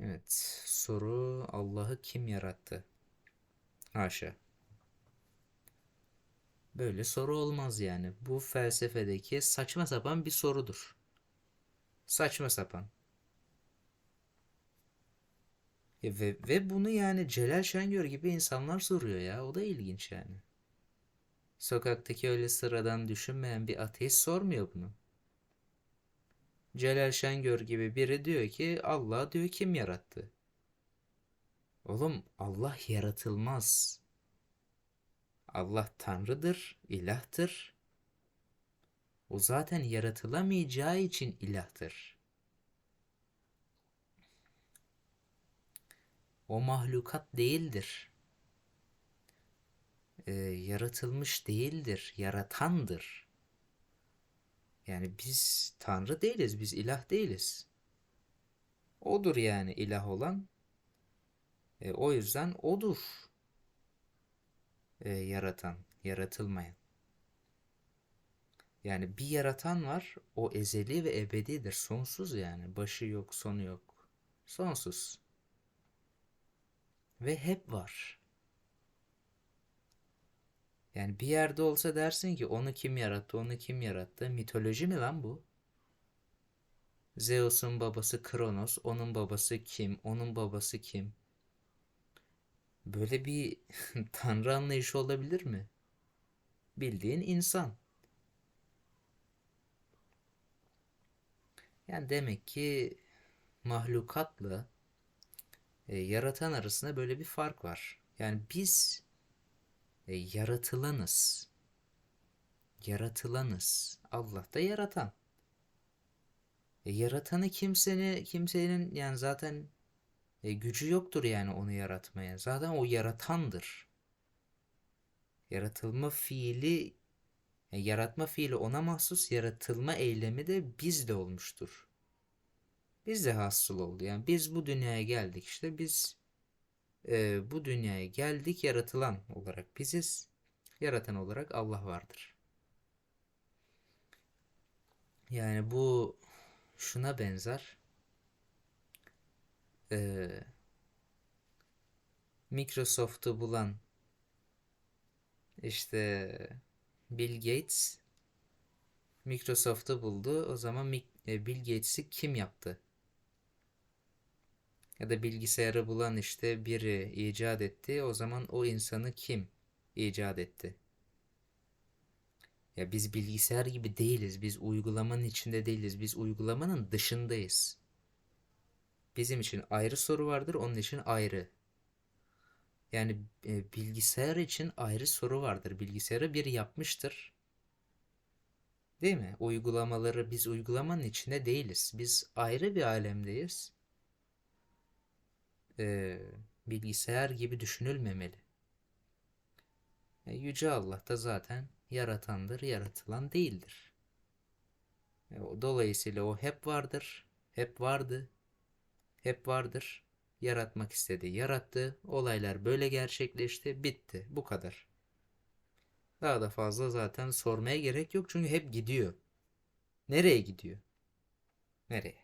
Evet, soru Allah'ı kim yarattı? Haşa. Böyle soru olmaz yani. Bu felsefedeki saçma sapan bir sorudur. Saçma sapan. E ve, ve bunu yani Celal Şengör gibi insanlar soruyor ya. O da ilginç yani. Sokaktaki öyle sıradan düşünmeyen bir ateist sormuyor bunu. Celal Şengör gibi biri diyor ki Allah diyor kim yarattı? Oğlum Allah yaratılmaz. Allah Tanrı'dır, ilahtır. O zaten yaratılamayacağı için ilahtır. O mahlukat değildir. Ee, yaratılmış değildir, yaratandır. Yani biz Tanrı değiliz, biz ilah değiliz. Odur yani ilah olan. E, o yüzden odur e, yaratan, yaratılmayan. Yani bir yaratan var, o ezeli ve ebedidir, sonsuz yani. Başı yok, sonu yok. Sonsuz. Ve hep var. Yani bir yerde olsa dersin ki onu kim yarattı, onu kim yarattı? Mitoloji mi lan bu? Zeus'un babası Kronos, onun babası kim, onun babası kim? Böyle bir tanrı anlayışı olabilir mi? Bildiğin insan. Yani demek ki mahlukatla e, yaratan arasında böyle bir fark var. Yani biz e, yaratılanız. Yaratılanız. Allah da yaratan. E, yaratanı kimsenin kimsenin yani zaten e, gücü yoktur yani onu yaratmaya. Zaten o yaratandır. Yaratılma fiili yaratma fiili ona mahsus, yaratılma eylemi de bizde olmuştur. Bizde hasıl oldu. Yani biz bu dünyaya geldik işte biz e, bu dünyaya geldik yaratılan olarak biziz. Yaratan olarak Allah vardır. Yani bu şuna benzer. Ee, Microsoft'u bulan işte Bill Gates Microsoft'u buldu. O zaman e, Bill Gates'i kim yaptı? Ya da bilgisayarı bulan işte biri icat etti. O zaman o insanı kim icat etti? Ya biz bilgisayar gibi değiliz. Biz uygulamanın içinde değiliz. Biz uygulamanın dışındayız. Bizim için ayrı soru vardır, onun için ayrı. Yani e, bilgisayar için ayrı soru vardır. Bilgisayarı bir yapmıştır. Değil mi? Uygulamaları biz uygulamanın içinde değiliz. Biz ayrı bir alemdeyiz. Ee, bilgisayar gibi düşünülmemeli. E, Yüce Allah da zaten yaratandır, yaratılan değildir. E, dolayısıyla o hep vardır, hep vardı, hep vardır. Yaratmak istedi, yarattı. Olaylar böyle gerçekleşti, bitti. Bu kadar. Daha da fazla zaten sormaya gerek yok çünkü hep gidiyor. Nereye gidiyor? Nereye?